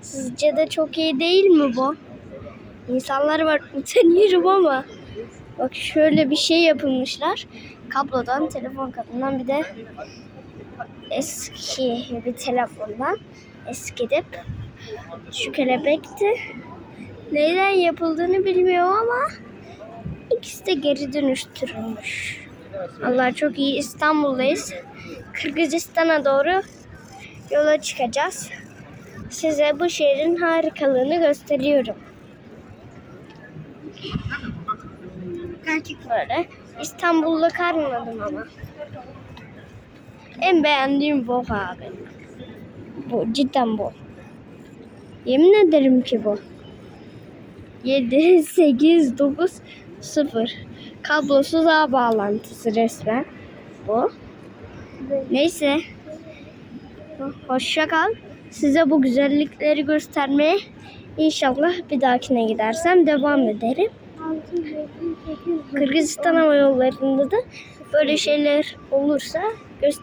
Sizce de çok iyi değil mi bu? İnsanlar var utanıyorum ama. Bak şöyle bir şey yapılmışlar. Kablodan, telefon kablosundan bir de eski bir telefondan eskidip şu kelebekti. Neyden yapıldığını bilmiyorum ama ikisi de geri dönüştürülmüş. Allah çok iyi İstanbul'dayız. Kırgızistan'a doğru yola çıkacağız. Size bu şehrin harikalığını gösteriyorum. Böyle İstanbul'da karmadım ama. En beğendiğim bu abi. Bu cidden bu. Yemin ederim ki bu. 7, 8, 9, 0. Kablosuz ağ bağlantısı resmen. Bu. Neyse. Hoşça kal. Size bu güzellikleri göstermeye inşallah bir dahakine gidersem devam ederim. Kırgızistan Hava Yolları'nda da böyle şeyler olursa göster